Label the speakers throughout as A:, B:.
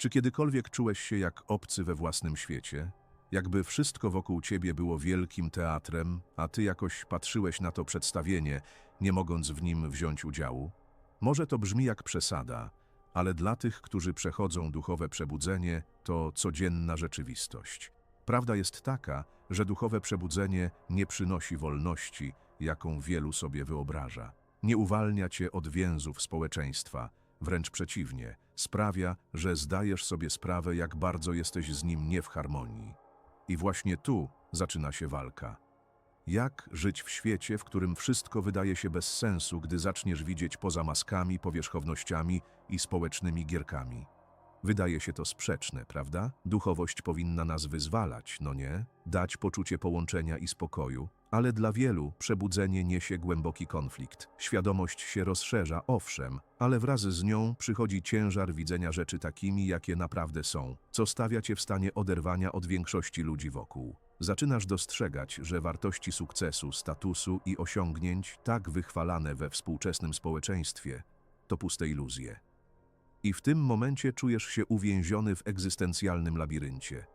A: Czy kiedykolwiek czułeś się jak obcy we własnym świecie? Jakby wszystko wokół ciebie było wielkim teatrem, a ty jakoś patrzyłeś na to przedstawienie, nie mogąc w nim wziąć udziału? Może to brzmi jak przesada, ale dla tych, którzy przechodzą duchowe przebudzenie, to codzienna rzeczywistość. Prawda jest taka, że duchowe przebudzenie nie przynosi wolności, jaką wielu sobie wyobraża. Nie uwalnia cię od więzów społeczeństwa, wręcz przeciwnie, sprawia, że zdajesz sobie sprawę, jak bardzo jesteś z nim nie w harmonii. I właśnie tu zaczyna się walka. Jak żyć w świecie, w którym wszystko wydaje się bez sensu, gdy zaczniesz widzieć poza maskami, powierzchownościami i społecznymi gierkami? Wydaje się to sprzeczne, prawda? Duchowość powinna nas wyzwalać, no nie? Dać poczucie połączenia i spokoju. Ale dla wielu przebudzenie niesie głęboki konflikt. Świadomość się rozszerza, owszem, ale wraz z nią przychodzi ciężar widzenia rzeczy takimi, jakie naprawdę są, co stawia cię w stanie oderwania od większości ludzi wokół. Zaczynasz dostrzegać, że wartości sukcesu, statusu i osiągnięć, tak wychwalane we współczesnym społeczeństwie, to puste iluzje. I w tym momencie czujesz się uwięziony w egzystencjalnym labiryncie.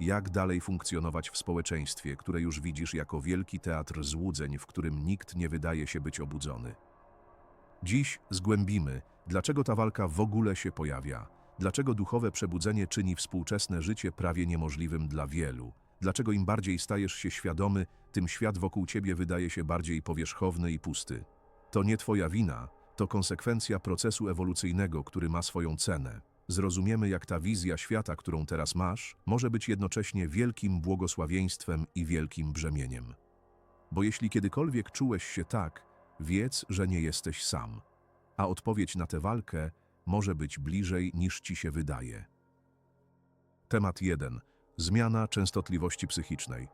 A: Jak dalej funkcjonować w społeczeństwie, które już widzisz jako wielki teatr złudzeń, w którym nikt nie wydaje się być obudzony? Dziś zgłębimy, dlaczego ta walka w ogóle się pojawia, dlaczego duchowe przebudzenie czyni współczesne życie prawie niemożliwym dla wielu, dlaczego im bardziej stajesz się świadomy, tym świat wokół ciebie wydaje się bardziej powierzchowny i pusty. To nie twoja wina, to konsekwencja procesu ewolucyjnego, który ma swoją cenę. Zrozumiemy, jak ta wizja świata, którą teraz masz, może być jednocześnie wielkim błogosławieństwem i wielkim brzemieniem. Bo jeśli kiedykolwiek czułeś się tak, wiedz, że nie jesteś sam. A odpowiedź na tę walkę może być bliżej niż ci się wydaje. Temat 1. Zmiana częstotliwości psychicznej.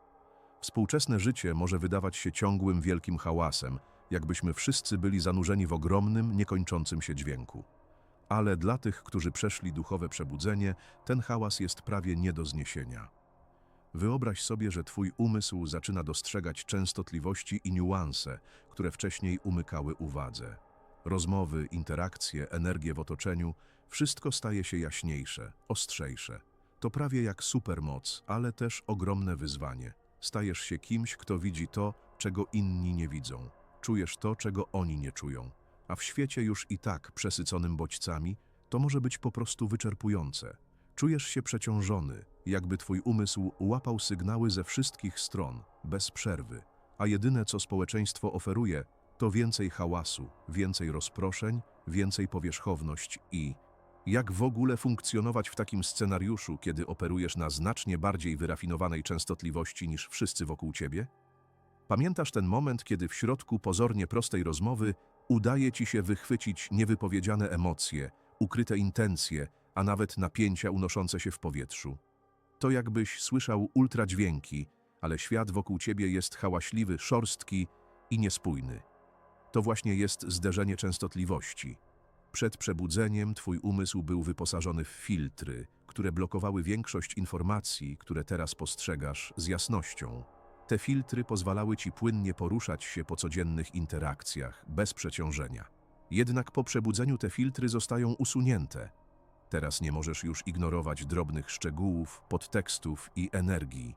A: Współczesne życie może wydawać się ciągłym wielkim hałasem, jakbyśmy wszyscy byli zanurzeni w ogromnym, niekończącym się dźwięku. Ale dla tych, którzy przeszli duchowe przebudzenie, ten hałas jest prawie nie do zniesienia. Wyobraź sobie, że twój umysł zaczyna dostrzegać częstotliwości i niuanse, które wcześniej umykały uwadze. Rozmowy, interakcje, energie w otoczeniu, wszystko staje się jaśniejsze, ostrzejsze. To prawie jak supermoc, ale też ogromne wyzwanie. Stajesz się kimś, kto widzi to, czego inni nie widzą. Czujesz to, czego oni nie czują. A w świecie już i tak przesyconym bodźcami, to może być po prostu wyczerpujące. Czujesz się przeciążony, jakby twój umysł łapał sygnały ze wszystkich stron, bez przerwy. A jedyne, co społeczeństwo oferuje, to więcej hałasu, więcej rozproszeń, więcej powierzchowność i jak w ogóle funkcjonować w takim scenariuszu, kiedy operujesz na znacznie bardziej wyrafinowanej częstotliwości niż wszyscy wokół ciebie? Pamiętasz ten moment, kiedy w środku pozornie prostej rozmowy udaje ci się wychwycić niewypowiedziane emocje, ukryte intencje, a nawet napięcia unoszące się w powietrzu. To jakbyś słyszał ultradźwięki, ale świat wokół ciebie jest hałaśliwy, szorstki i niespójny. To właśnie jest zderzenie częstotliwości. Przed przebudzeniem twój umysł był wyposażony w filtry, które blokowały większość informacji, które teraz postrzegasz z jasnością. Te filtry pozwalały ci płynnie poruszać się po codziennych interakcjach, bez przeciążenia. Jednak po przebudzeniu te filtry zostają usunięte. Teraz nie możesz już ignorować drobnych szczegółów, podtekstów i energii.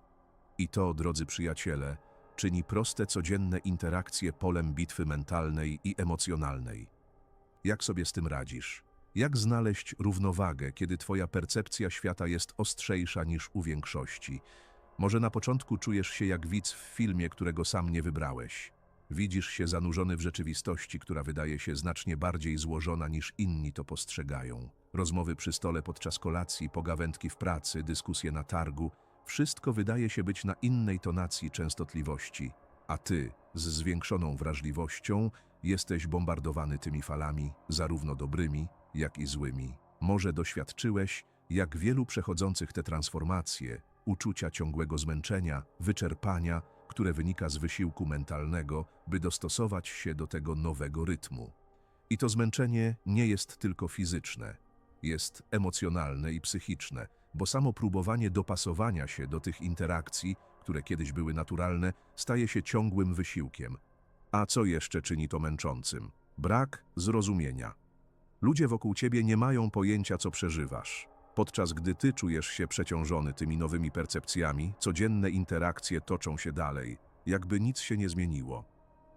A: I to, drodzy przyjaciele, czyni proste codzienne interakcje polem bitwy mentalnej i emocjonalnej. Jak sobie z tym radzisz? Jak znaleźć równowagę, kiedy twoja percepcja świata jest ostrzejsza niż u większości? Może na początku czujesz się jak widz w filmie, którego sam nie wybrałeś. Widzisz się zanurzony w rzeczywistości, która wydaje się znacznie bardziej złożona niż inni to postrzegają. Rozmowy przy stole podczas kolacji, pogawędki w pracy, dyskusje na targu wszystko wydaje się być na innej tonacji częstotliwości, a ty, z zwiększoną wrażliwością, jesteś bombardowany tymi falami, zarówno dobrymi, jak i złymi. Może doświadczyłeś, jak wielu przechodzących te transformacje, uczucia ciągłego zmęczenia, wyczerpania, które wynika z wysiłku mentalnego, by dostosować się do tego nowego rytmu. I to zmęczenie nie jest tylko fizyczne, jest emocjonalne i psychiczne, bo samo próbowanie dopasowania się do tych interakcji, które kiedyś były naturalne, staje się ciągłym wysiłkiem. A co jeszcze czyni to męczącym? Brak zrozumienia. Ludzie wokół ciebie nie mają pojęcia, co przeżywasz. Podczas gdy ty czujesz się przeciążony tymi nowymi percepcjami, codzienne interakcje toczą się dalej, jakby nic się nie zmieniło.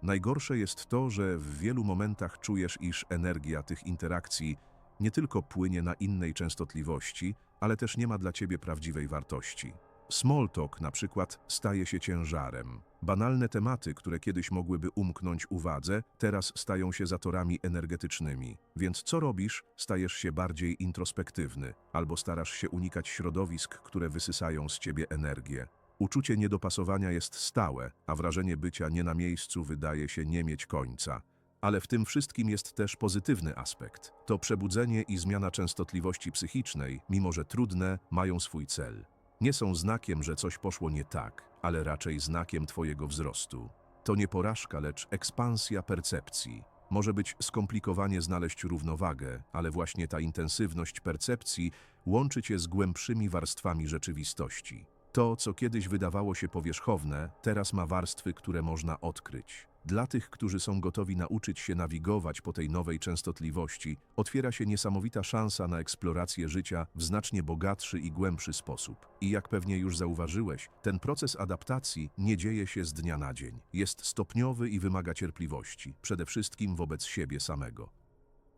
A: Najgorsze jest to, że w wielu momentach czujesz, iż energia tych interakcji nie tylko płynie na innej częstotliwości, ale też nie ma dla ciebie prawdziwej wartości. Small talk na przykład staje się ciężarem. Banalne tematy, które kiedyś mogłyby umknąć uwadze, teraz stają się zatorami energetycznymi. Więc co robisz? Stajesz się bardziej introspektywny, albo starasz się unikać środowisk, które wysysają z ciebie energię. Uczucie niedopasowania jest stałe, a wrażenie bycia nie na miejscu wydaje się nie mieć końca. Ale w tym wszystkim jest też pozytywny aspekt. To przebudzenie i zmiana częstotliwości psychicznej, mimo że trudne, mają swój cel. Nie są znakiem, że coś poszło nie tak, ale raczej znakiem Twojego wzrostu. To nie porażka, lecz ekspansja percepcji. Może być skomplikowanie znaleźć równowagę, ale właśnie ta intensywność percepcji łączy Cię z głębszymi warstwami rzeczywistości. To, co kiedyś wydawało się powierzchowne, teraz ma warstwy, które można odkryć. Dla tych, którzy są gotowi nauczyć się nawigować po tej nowej częstotliwości, otwiera się niesamowita szansa na eksplorację życia w znacznie bogatszy i głębszy sposób. I jak pewnie już zauważyłeś, ten proces adaptacji nie dzieje się z dnia na dzień. Jest stopniowy i wymaga cierpliwości, przede wszystkim wobec siebie samego.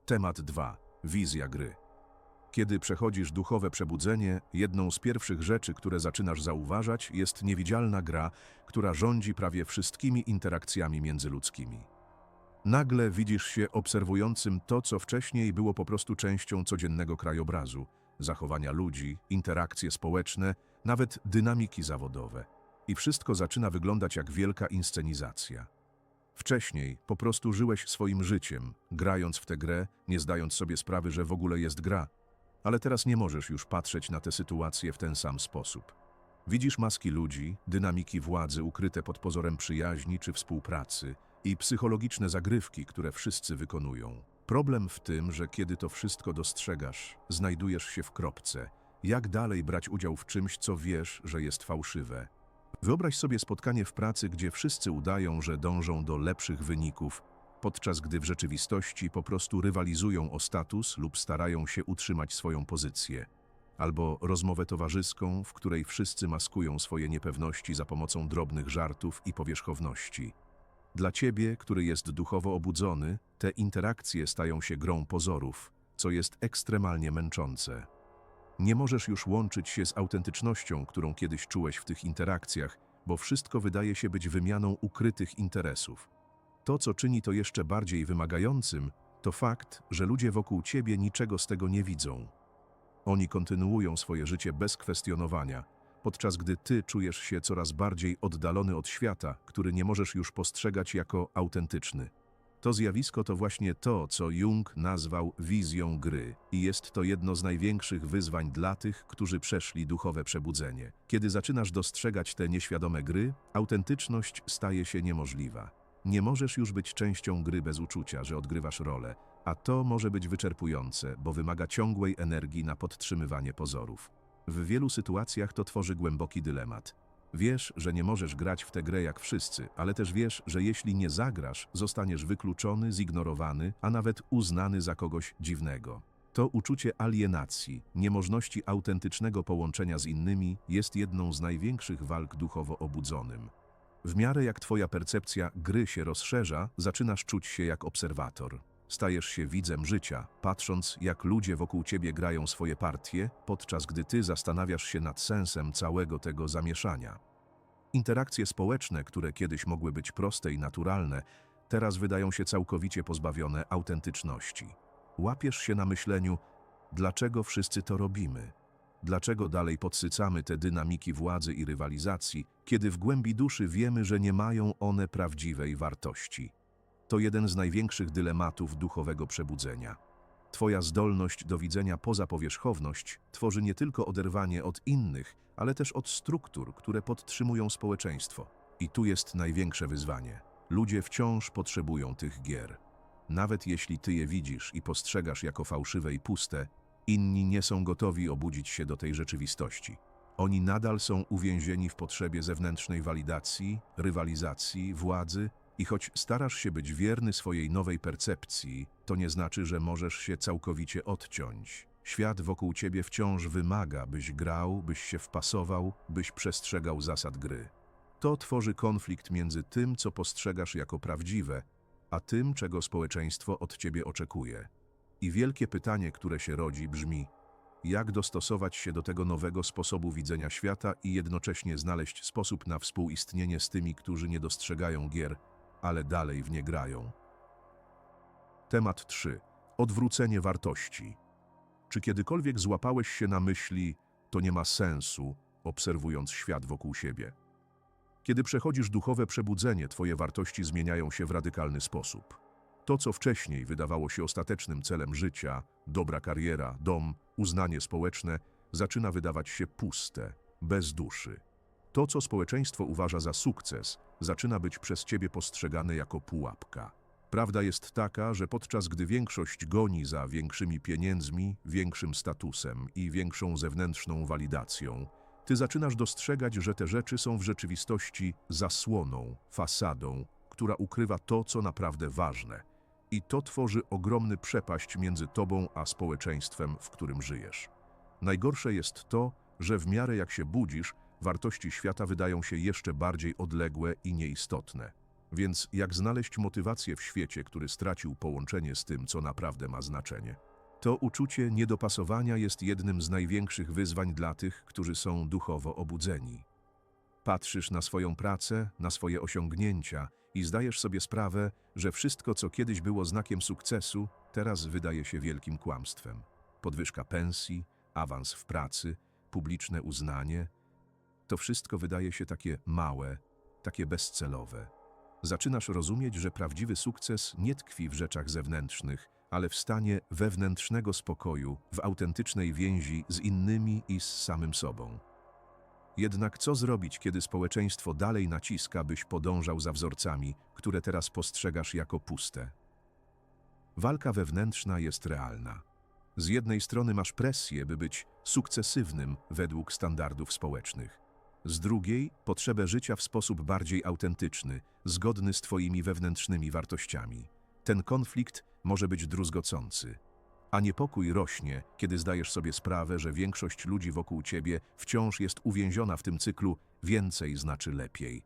A: Temat 2. Wizja gry. Kiedy przechodzisz duchowe przebudzenie, jedną z pierwszych rzeczy, które zaczynasz zauważać, jest niewidzialna gra, która rządzi prawie wszystkimi interakcjami międzyludzkimi. Nagle widzisz się obserwującym to, co wcześniej było po prostu częścią codziennego krajobrazu, zachowania ludzi, interakcje społeczne, nawet dynamiki zawodowe. I wszystko zaczyna wyglądać jak wielka inscenizacja. Wcześniej po prostu żyłeś swoim życiem, grając w tę grę, nie zdając sobie sprawy, że w ogóle jest gra – ale teraz nie możesz już patrzeć na tę sytuację w ten sam sposób. Widzisz maski ludzi, dynamiki władzy ukryte pod pozorem przyjaźni czy współpracy i psychologiczne zagrywki, które wszyscy wykonują. Problem w tym, że kiedy to wszystko dostrzegasz, znajdujesz się w kropce. Jak dalej brać udział w czymś, co wiesz, że jest fałszywe? Wyobraź sobie spotkanie w pracy, gdzie wszyscy udają, że dążą do lepszych wyników, podczas gdy w rzeczywistości po prostu rywalizują o status lub starają się utrzymać swoją pozycję, albo rozmowę towarzyską, w której wszyscy maskują swoje niepewności za pomocą drobnych żartów i powierzchowności. Dla ciebie, który jest duchowo obudzony, te interakcje stają się grą pozorów, co jest ekstremalnie męczące. Nie możesz już łączyć się z autentycznością, którą kiedyś czułeś w tych interakcjach, bo wszystko wydaje się być wymianą ukrytych interesów. To, co czyni to jeszcze bardziej wymagającym, to fakt, że ludzie wokół ciebie niczego z tego nie widzą. Oni kontynuują swoje życie bez kwestionowania, podczas gdy ty czujesz się coraz bardziej oddalony od świata, który nie możesz już postrzegać jako autentyczny. To zjawisko to właśnie to, co Jung nazwał wizją gry i jest to jedno z największych wyzwań dla tych, którzy przeszli duchowe przebudzenie. Kiedy zaczynasz dostrzegać te nieświadome gry, autentyczność staje się niemożliwa. Nie możesz już być częścią gry bez uczucia, że odgrywasz rolę, a to może być wyczerpujące, bo wymaga ciągłej energii na podtrzymywanie pozorów. W wielu sytuacjach to tworzy głęboki dylemat. Wiesz, że nie możesz grać w tę grę jak wszyscy, ale też wiesz, że jeśli nie zagrasz, zostaniesz wykluczony, zignorowany, a nawet uznany za kogoś dziwnego. To uczucie alienacji, niemożności autentycznego połączenia z innymi jest jedną z największych walk duchowo obudzonym. W miarę jak twoja percepcja gry się rozszerza, zaczynasz czuć się jak obserwator. Stajesz się widzem życia, patrząc jak ludzie wokół ciebie grają swoje partie, podczas gdy ty zastanawiasz się nad sensem całego tego zamieszania. Interakcje społeczne, które kiedyś mogły być proste i naturalne, teraz wydają się całkowicie pozbawione autentyczności. Łapiesz się na myśleniu, dlaczego wszyscy to robimy? Dlaczego dalej podsycamy te dynamiki władzy i rywalizacji, kiedy w głębi duszy wiemy, że nie mają one prawdziwej wartości? To jeden z największych dylematów duchowego przebudzenia. Twoja zdolność do widzenia poza powierzchowność tworzy nie tylko oderwanie od innych, ale też od struktur, które podtrzymują społeczeństwo. I tu jest największe wyzwanie. Ludzie wciąż potrzebują tych gier. Nawet jeśli ty je widzisz i postrzegasz jako fałszywe i puste, Inni nie są gotowi obudzić się do tej rzeczywistości. Oni nadal są uwięzieni w potrzebie zewnętrznej walidacji, rywalizacji, władzy i choć starasz się być wierny swojej nowej percepcji, to nie znaczy, że możesz się całkowicie odciąć. Świat wokół ciebie wciąż wymaga, byś grał, byś się wpasował, byś przestrzegał zasad gry. To tworzy konflikt między tym, co postrzegasz jako prawdziwe, a tym, czego społeczeństwo od ciebie oczekuje. I wielkie pytanie, które się rodzi, brzmi: jak dostosować się do tego nowego sposobu widzenia świata i jednocześnie znaleźć sposób na współistnienie z tymi, którzy nie dostrzegają gier, ale dalej w nie grają. Temat 3. Odwrócenie wartości. Czy kiedykolwiek złapałeś się na myśli, to nie ma sensu, obserwując świat wokół siebie? Kiedy przechodzisz duchowe przebudzenie, twoje wartości zmieniają się w radykalny sposób. To, co wcześniej wydawało się ostatecznym celem życia, dobra kariera, dom, uznanie społeczne, zaczyna wydawać się puste, bez duszy. To, co społeczeństwo uważa za sukces, zaczyna być przez ciebie postrzegane jako pułapka. Prawda jest taka, że podczas gdy większość goni za większymi pieniędzmi, większym statusem i większą zewnętrzną walidacją, ty zaczynasz dostrzegać, że te rzeczy są w rzeczywistości zasłoną, fasadą, która ukrywa to, co naprawdę ważne. I to tworzy ogromny przepaść między tobą a społeczeństwem, w którym żyjesz. Najgorsze jest to, że w miarę jak się budzisz, wartości świata wydają się jeszcze bardziej odległe i nieistotne. Więc jak znaleźć motywację w świecie, który stracił połączenie z tym, co naprawdę ma znaczenie? To uczucie niedopasowania jest jednym z największych wyzwań dla tych, którzy są duchowo obudzeni. Patrzysz na swoją pracę, na swoje osiągnięcia i zdajesz sobie sprawę, że wszystko, co kiedyś było znakiem sukcesu, teraz wydaje się wielkim kłamstwem. Podwyżka pensji, awans w pracy, publiczne uznanie to wszystko wydaje się takie małe, takie bezcelowe. Zaczynasz rozumieć, że prawdziwy sukces nie tkwi w rzeczach zewnętrznych, ale w stanie wewnętrznego spokoju, w autentycznej więzi z innymi i z samym sobą. Jednak co zrobić, kiedy społeczeństwo dalej naciska, byś podążał za wzorcami, które teraz postrzegasz jako puste? Walka wewnętrzna jest realna. Z jednej strony masz presję, by być sukcesywnym według standardów społecznych. Z drugiej potrzebę życia w sposób bardziej autentyczny, zgodny z Twoimi wewnętrznymi wartościami. Ten konflikt może być druzgocący. A niepokój rośnie, kiedy zdajesz sobie sprawę, że większość ludzi wokół ciebie wciąż jest uwięziona w tym cyklu więcej znaczy lepiej.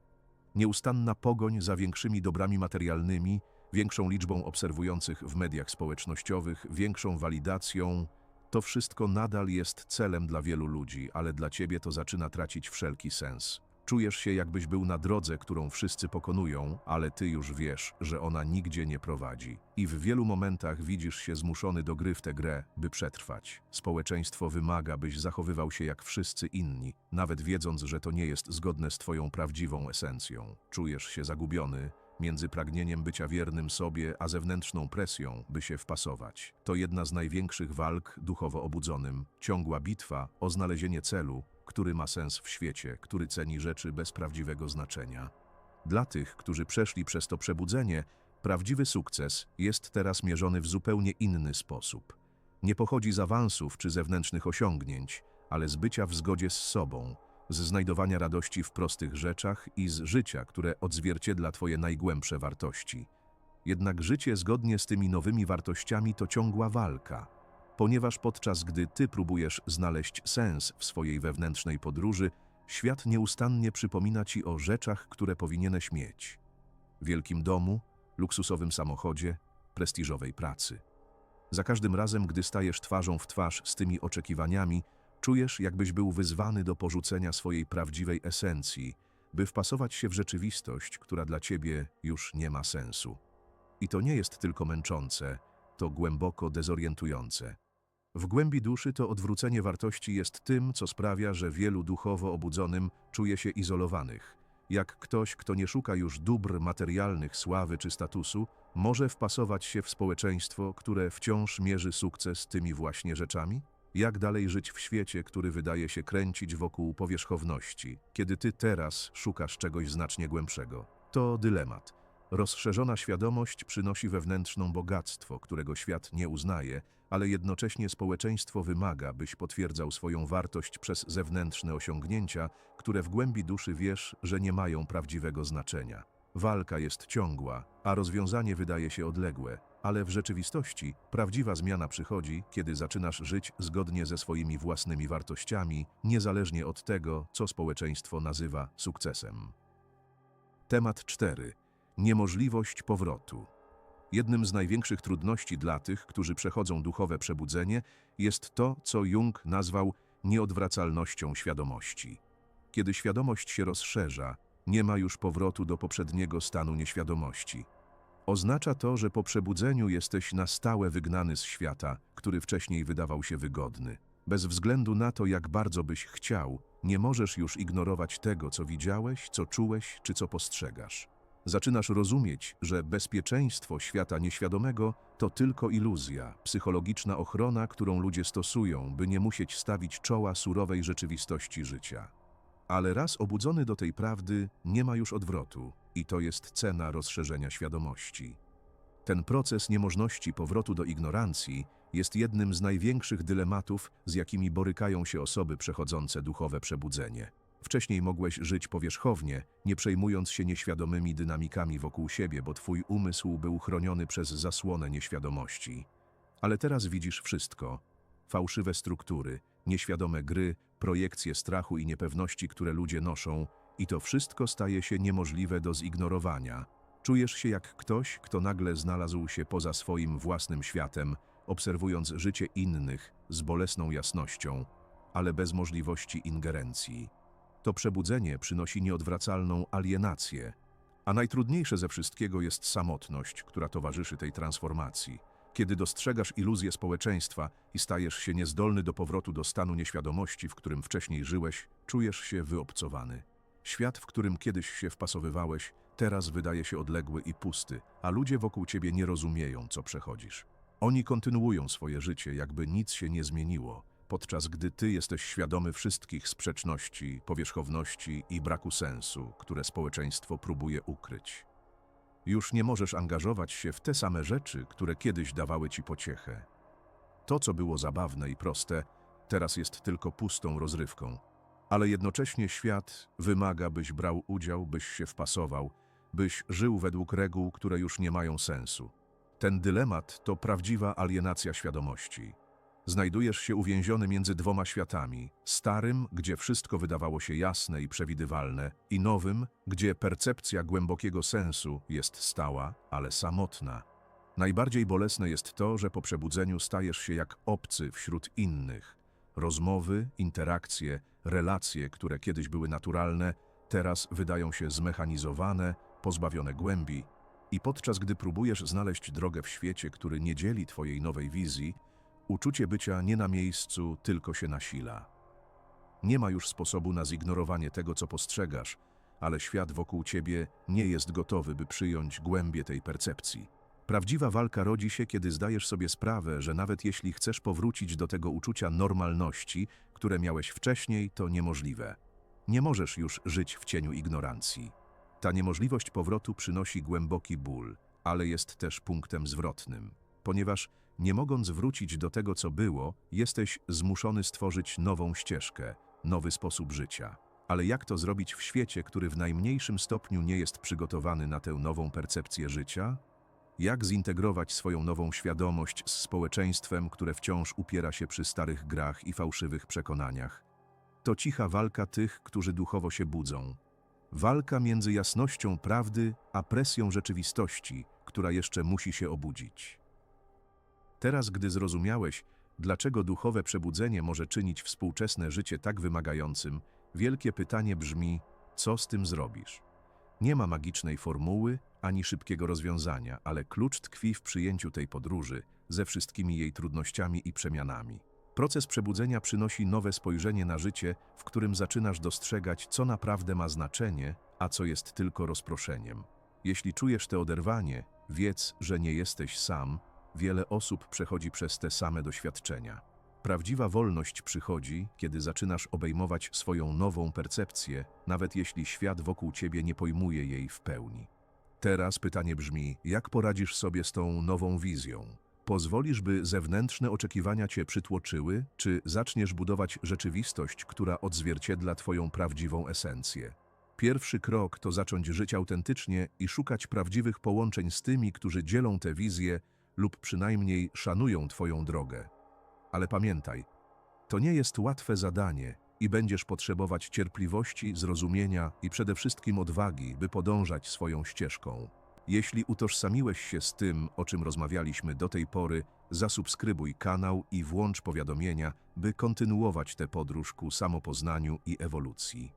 A: Nieustanna pogoń za większymi dobrami materialnymi, większą liczbą obserwujących w mediach społecznościowych, większą walidacją, to wszystko nadal jest celem dla wielu ludzi, ale dla ciebie to zaczyna tracić wszelki sens. Czujesz się, jakbyś był na drodze, którą wszyscy pokonują, ale ty już wiesz, że ona nigdzie nie prowadzi. I w wielu momentach widzisz się zmuszony do gry w tę grę, by przetrwać. Społeczeństwo wymaga, byś zachowywał się jak wszyscy inni, nawet wiedząc, że to nie jest zgodne z twoją prawdziwą esencją. Czujesz się zagubiony, między pragnieniem bycia wiernym sobie, a zewnętrzną presją, by się wpasować. To jedna z największych walk duchowo obudzonym, ciągła bitwa o znalezienie celu, który ma sens w świecie, który ceni rzeczy bez prawdziwego znaczenia. Dla tych, którzy przeszli przez to przebudzenie, prawdziwy sukces jest teraz mierzony w zupełnie inny sposób. Nie pochodzi z awansów czy zewnętrznych osiągnięć, ale z bycia w zgodzie z sobą, z znajdowania radości w prostych rzeczach i z życia, które odzwierciedla Twoje najgłębsze wartości. Jednak życie zgodnie z tymi nowymi wartościami to ciągła walka, ponieważ podczas gdy Ty próbujesz znaleźć sens w swojej wewnętrznej podróży, świat nieustannie przypomina Ci o rzeczach, które powinieneś mieć. Wielkim domu, luksusowym samochodzie, prestiżowej pracy. Za każdym razem, gdy stajesz twarzą w twarz z tymi oczekiwaniami, Czujesz, jakbyś był wyzwany do porzucenia swojej prawdziwej esencji, by wpasować się w rzeczywistość, która dla ciebie już nie ma sensu. I to nie jest tylko męczące, to głęboko dezorientujące. W głębi duszy to odwrócenie wartości jest tym, co sprawia, że wielu duchowo obudzonym czuje się izolowanych. Jak ktoś, kto nie szuka już dóbr materialnych, sławy czy statusu, może wpasować się w społeczeństwo, które wciąż mierzy sukces tymi właśnie rzeczami? Jak dalej żyć w świecie, który wydaje się kręcić wokół powierzchowności, kiedy ty teraz szukasz czegoś znacznie głębszego? To dylemat. Rozszerzona świadomość przynosi wewnętrzną bogactwo, którego świat nie uznaje, ale jednocześnie społeczeństwo wymaga, byś potwierdzał swoją wartość przez zewnętrzne osiągnięcia, które w głębi duszy wiesz, że nie mają prawdziwego znaczenia. Walka jest ciągła, a rozwiązanie wydaje się odległe, ale w rzeczywistości prawdziwa zmiana przychodzi, kiedy zaczynasz żyć zgodnie ze swoimi własnymi wartościami, niezależnie od tego, co społeczeństwo nazywa sukcesem. Temat 4. Niemożliwość powrotu. Jednym z największych trudności dla tych, którzy przechodzą duchowe przebudzenie, jest to, co Jung nazwał nieodwracalnością świadomości. Kiedy świadomość się rozszerza, nie ma już powrotu do poprzedniego stanu nieświadomości. Oznacza to, że po przebudzeniu jesteś na stałe wygnany z świata, który wcześniej wydawał się wygodny. Bez względu na to, jak bardzo byś chciał, nie możesz już ignorować tego, co widziałeś, co czułeś czy co postrzegasz. Zaczynasz rozumieć, że bezpieczeństwo świata nieświadomego to tylko iluzja, psychologiczna ochrona, którą ludzie stosują, by nie musieć stawić czoła surowej rzeczywistości życia. Ale raz obudzony do tej prawdy, nie ma już odwrotu, i to jest cena rozszerzenia świadomości. Ten proces niemożności powrotu do ignorancji jest jednym z największych dylematów, z jakimi borykają się osoby przechodzące duchowe przebudzenie. Wcześniej mogłeś żyć powierzchownie, nie przejmując się nieświadomymi dynamikami wokół siebie, bo twój umysł był chroniony przez zasłonę nieświadomości. Ale teraz widzisz wszystko. Fałszywe struktury, nieświadome gry, projekcje strachu i niepewności, które ludzie noszą, i to wszystko staje się niemożliwe do zignorowania. Czujesz się jak ktoś, kto nagle znalazł się poza swoim własnym światem, obserwując życie innych z bolesną jasnością, ale bez możliwości ingerencji. To przebudzenie przynosi nieodwracalną alienację, a najtrudniejsze ze wszystkiego jest samotność, która towarzyszy tej transformacji. Kiedy dostrzegasz iluzję społeczeństwa i stajesz się niezdolny do powrotu do stanu nieświadomości, w którym wcześniej żyłeś, czujesz się wyobcowany. Świat, w którym kiedyś się wpasowywałeś, teraz wydaje się odległy i pusty, a ludzie wokół ciebie nie rozumieją, co przechodzisz. Oni kontynuują swoje życie, jakby nic się nie zmieniło, podczas gdy ty jesteś świadomy wszystkich sprzeczności, powierzchowności i braku sensu, które społeczeństwo próbuje ukryć. Już nie możesz angażować się w te same rzeczy, które kiedyś dawały ci pociechę. To, co było zabawne i proste, teraz jest tylko pustą rozrywką. Ale jednocześnie świat wymaga, byś brał udział, byś się wpasował, byś żył według reguł, które już nie mają sensu. Ten dylemat to prawdziwa alienacja świadomości. Znajdujesz się uwięziony między dwoma światami: starym, gdzie wszystko wydawało się jasne i przewidywalne, i nowym, gdzie percepcja głębokiego sensu jest stała, ale samotna. Najbardziej bolesne jest to, że po przebudzeniu stajesz się jak obcy wśród innych. Rozmowy, interakcje, relacje, które kiedyś były naturalne, teraz wydają się zmechanizowane, pozbawione głębi. I podczas gdy próbujesz znaleźć drogę w świecie, który nie dzieli twojej nowej wizji, Uczucie bycia nie na miejscu tylko się nasila. Nie ma już sposobu na zignorowanie tego, co postrzegasz, ale świat wokół ciebie nie jest gotowy, by przyjąć głębie tej percepcji. Prawdziwa walka rodzi się, kiedy zdajesz sobie sprawę, że nawet jeśli chcesz powrócić do tego uczucia normalności, które miałeś wcześniej, to niemożliwe. Nie możesz już żyć w cieniu ignorancji. Ta niemożliwość powrotu przynosi głęboki ból, ale jest też punktem zwrotnym, ponieważ nie mogąc wrócić do tego, co było, jesteś zmuszony stworzyć nową ścieżkę, nowy sposób życia. Ale jak to zrobić w świecie, który w najmniejszym stopniu nie jest przygotowany na tę nową percepcję życia? Jak zintegrować swoją nową świadomość z społeczeństwem, które wciąż upiera się przy starych grach i fałszywych przekonaniach? To cicha walka tych, którzy duchowo się budzą. Walka między jasnością prawdy a presją rzeczywistości, która jeszcze musi się obudzić. Teraz, gdy zrozumiałeś, dlaczego duchowe przebudzenie może czynić współczesne życie tak wymagającym, wielkie pytanie brzmi: co z tym zrobisz? Nie ma magicznej formuły ani szybkiego rozwiązania, ale klucz tkwi w przyjęciu tej podróży ze wszystkimi jej trudnościami i przemianami. Proces przebudzenia przynosi nowe spojrzenie na życie, w którym zaczynasz dostrzegać, co naprawdę ma znaczenie, a co jest tylko rozproszeniem. Jeśli czujesz to oderwanie, wiedz, że nie jesteś sam Wiele osób przechodzi przez te same doświadczenia. Prawdziwa wolność przychodzi, kiedy zaczynasz obejmować swoją nową percepcję, nawet jeśli świat wokół ciebie nie pojmuje jej w pełni. Teraz pytanie brzmi: jak poradzisz sobie z tą nową wizją? Pozwolisz, by zewnętrzne oczekiwania cię przytłoczyły, czy zaczniesz budować rzeczywistość, która odzwierciedla twoją prawdziwą esencję? Pierwszy krok to zacząć żyć autentycznie i szukać prawdziwych połączeń z tymi, którzy dzielą tę wizję lub przynajmniej szanują Twoją drogę. Ale pamiętaj, to nie jest łatwe zadanie i będziesz potrzebować cierpliwości, zrozumienia i przede wszystkim odwagi, by podążać swoją ścieżką. Jeśli utożsamiłeś się z tym, o czym rozmawialiśmy do tej pory, zasubskrybuj kanał i włącz powiadomienia, by kontynuować tę podróż ku samopoznaniu i ewolucji.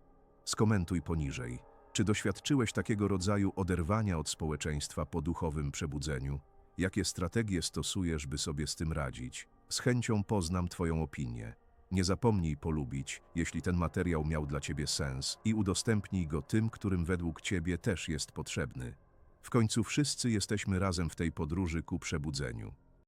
A: Skomentuj poniżej. Czy doświadczyłeś takiego rodzaju oderwania od społeczeństwa po duchowym przebudzeniu? Jakie strategie stosujesz, by sobie z tym radzić? Z chęcią poznam Twoją opinię. Nie zapomnij polubić, jeśli ten materiał miał dla Ciebie sens i udostępnij go tym, którym według Ciebie też jest potrzebny. W końcu wszyscy jesteśmy razem w tej podróży ku przebudzeniu.